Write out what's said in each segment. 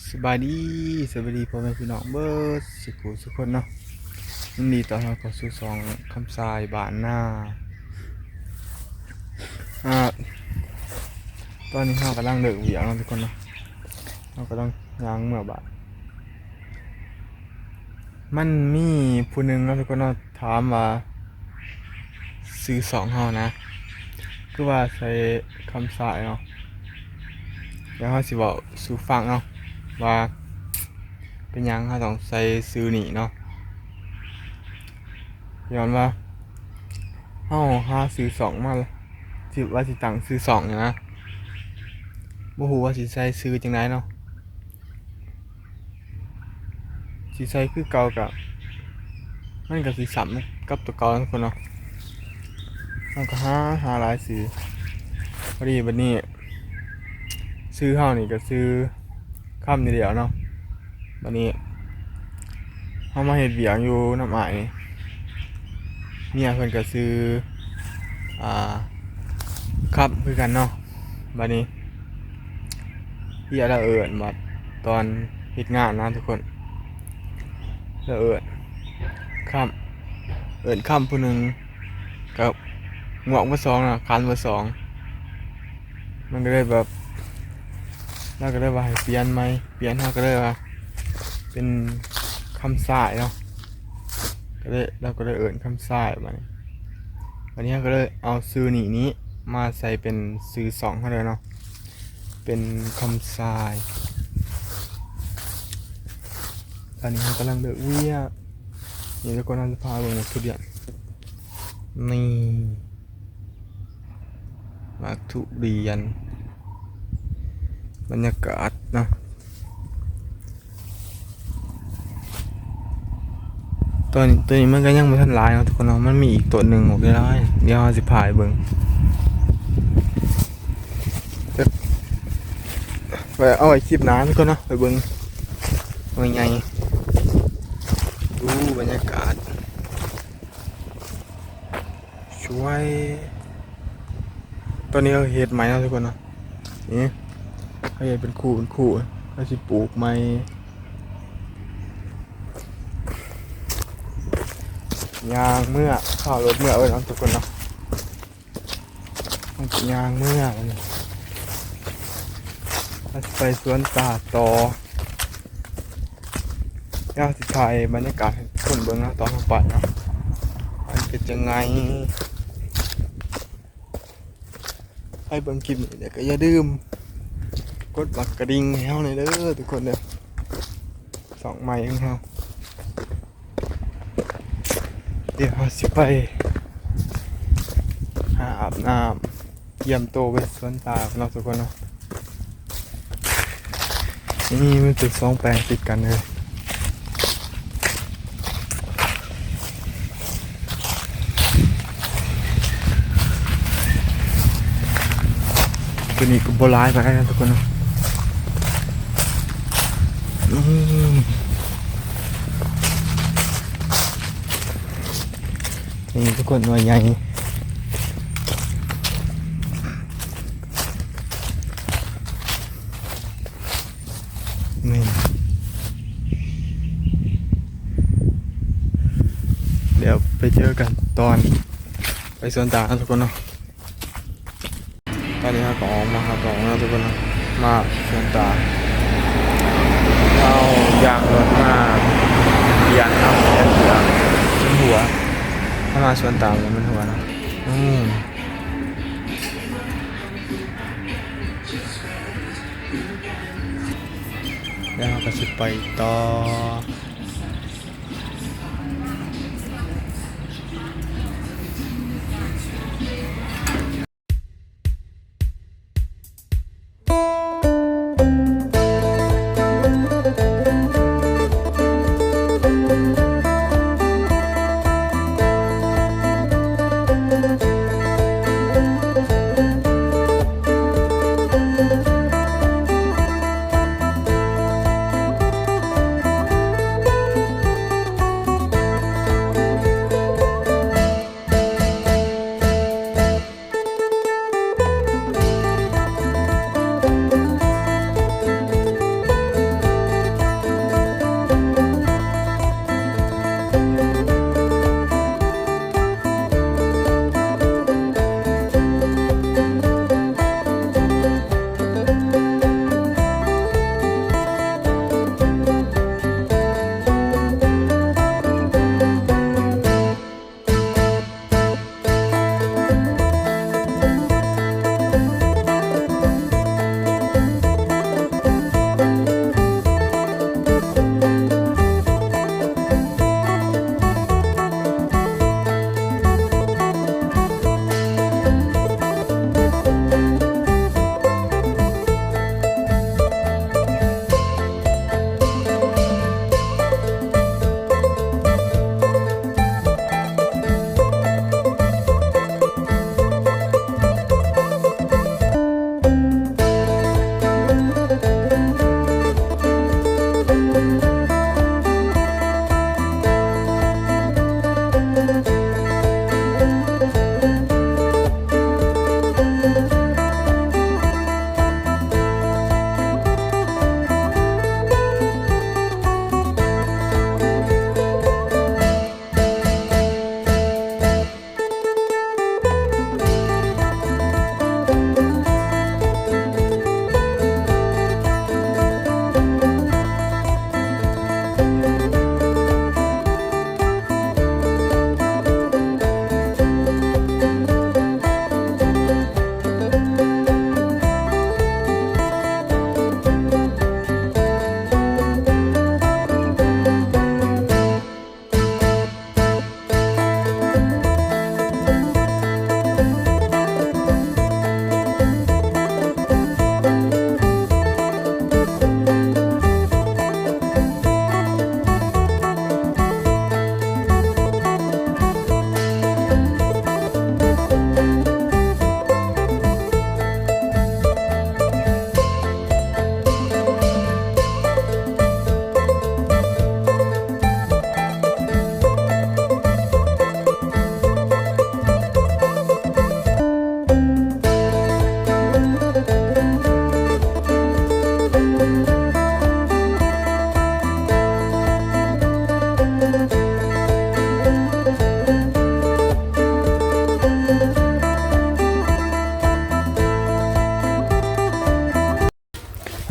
สบายดีสวัสดีพ่อแม่พี่น้องเบิร์ดสุขุสุกคนเนาะยินดีต้อนรับเข้าสู่สองคำทรายบานหน้าอ่าตอนนี้เรากำลังเลิกเหวี่ยงเนาทุกคนเนาะเรากำลังย่างเมื่อบาทมันมีผู้หนึ่งเนาะทุกคนเนาะถามว่าซื้อสองเฮานะ คือว่าใช้คำสายเนาะแล้วเขาสิบอกสู่ฟังเนาะ ว่าเป็นยังเขาต้องใส่ซื้อหนีเนาะย้อนว่าเฮาหาซื้อสองมาสิว่าสิตังซื้อสองเนี่ยนะบ่ฮู้ว่าสิใส่ซื้อจังไดเนาะสิใส่คือเก่ากับมันก็สิสัมกับตัวเก่าทุกคนเนาะเราก็หาหาหลายซื้อพอดีบัดนี้ซื้อเฮานี่ก็ซื้อ ค่ำนี่เดียวเนาะบัดนี้เฮามาเฮ็ดเบียงอยู่น้ำอ้ายนี่มียเพิ่นก็ซื้ออ่าครับคือกันเนาะบัดนี้เฮียเราเอิ้นมาตอนเฮ็ดงานนะทุกคนเราเอิ้นค่ำเอิ้นค่ำผู้หนึ่งกับหมวกเบอร์สองนะคันเบอร์สองมันก็เลยแบบ เราก็เลยว่าให้เปลี่ยนไหมเปลี่ยนเราก็เลยว่า เป็นคำสายเนาะก็เลยเราก็เลยเอิ่นคำสายมาเนี่ยวันนี้เราก็เลยเอาซื้อหนีนี้มาใส่เป็นซื้อสองเขาเลยเนาะเป็นคำสายตอนนี้เรากำลังเดือดเวียนี่ทุกคนเราจะพาลงมาทุเรียนนี่มาทุเรียน บรรยากาศเนาะตัวนี้ตัวนี้มันก็ยังไม่ทันลายเนาะทุกคนเนาะมันมีอีกตัวหนึ่งออกได้ร้อยเดี๋ยวเราจะพายเบิ่งไปเอาไว้คลิปน้าทุกคนเนาะไปเบิ่งว่าไงดูบรรยากาศช่วยตอนนี้เราเห็ดไม้แล้วทุกคนเนาะนี่ เขาเห็ดเป็นคู่เป็นคู่เขาจะปลูกไม้ยางเมื่อข้าวรถเมื่อเอ้ยเนาะทุกคนเนาะต้องยางเมื่อแล้วนี่เราจะไปสวนตาต่อยาสิถ่ายบรรยากาศให้คนเบิ่งนะตอนเราไปเนาะมันเป็นยังไงให้เบิ่งคลิปนี้เดี๋ยวก็อย่าลืม กดบักกระดิ่งให้เฮาหน่อยเด้อทุกคนเด้อสองไม้ของเฮาเดี๋ยวเราสิไปหาอาบน้ำเยี่ยมโตไปสวนตาของเราทุกคนเนาะนี่มันตึกสองแปลงติดกันเลยตัวนี้ก็บร้ายไปแล้วทุกคนเนาะ นี่ทุกคนหน่วยใหญ่นี่เดี๋ยวไปเจอกันตอนไปสวนตาทุกคนเนาะตอนนี้ครับกออกมาครับออกมาทุกคนนะมาสวนตา เอายางรถมายันเอาแค่หัวหัว ถ้ามาสวนตาแล้วมันหัวนะอืมแล้วก็สิไปต่อ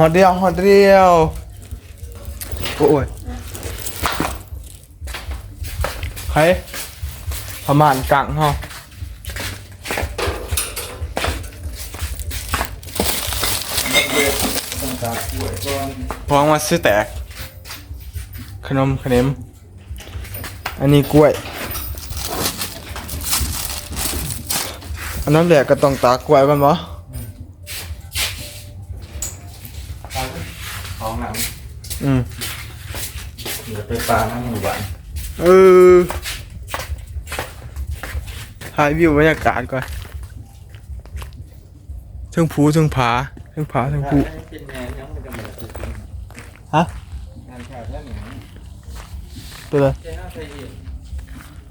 อดเดียวหอดเดียว โอ้ยใครประมาณกังฮะต้องการกล้วยก่อนพองมาซื้อแตก ขนมขนมอันนี้กล้วย อันนั้นแหละก็ต้องตากกล้วยกันบ่ ของหนัง อืมเดี๋ยวไปปลาทั้งหมู่บ้านเออถ่ายวิวบรรยากาศก่อนเชิงภูเชิงผาเชิงผาเชิงภูเป็นแนวยังไม่จะเหมือนจริงฮะงานแค่แค่หนึ่งตัวเลยแค่ห้าใช่เอง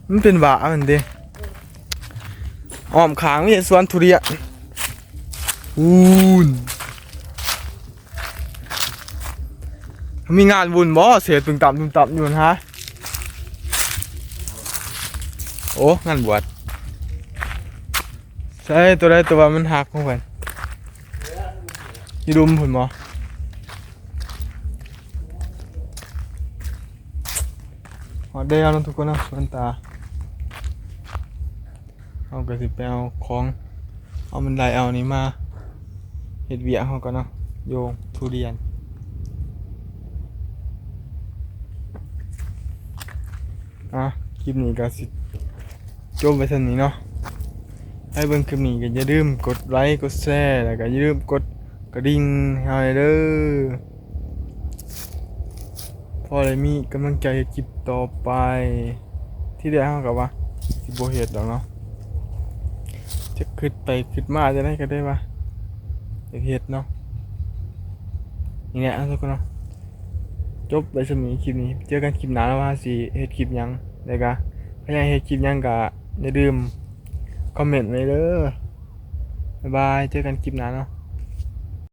มันเป็นหวามันเด้อ้อมขางมีสวนทุเรียนอูน มีงานบุญบ่เสียตึงต่ำตึงต่ำอยู่นะฮะ โอ้ งานบวชใช่ตัวใดตัวมันหักของเพิ่นยีดุมเพิ่นบ่ฮอดเด้แล้วนะทุกคนนะสวนตา เอาก็สิไปเอาของ เอามันไดเอานี้มาเฮ็ดเวียเฮาก่อนเนาะโยงทุเรียน อะคลิปนี้ก็สิจบไปเท่านี้เนาะให้เบิ่งคลิปนี้ก็อย่าลืมกดไลค์กดแชร์แล้วก็อย่าลืมกดกระดิ่งให้เด้อพอได้มีกำลังใจคลิปต่อไป ที่ได้เฮาก็ว่าสิบ่เฮ็ดดอกเนาะจะขึ้นไปขึ้นมาจะได้ก็ได้ปะอยาเฮ็ดเนาะนี่แหละทุกคนเนาะ จบไปสมีคลิปนี้ เจอกันคลิปหน้าแล้วว่าสิเฮ็ดคลิปยังได้กะพยายามเฮ็ดคลิปยังกะอย่าลืมคอมเมนต์ไว้เด้อบ๊ายบาย เจอกันคลิปหน้าเนาะ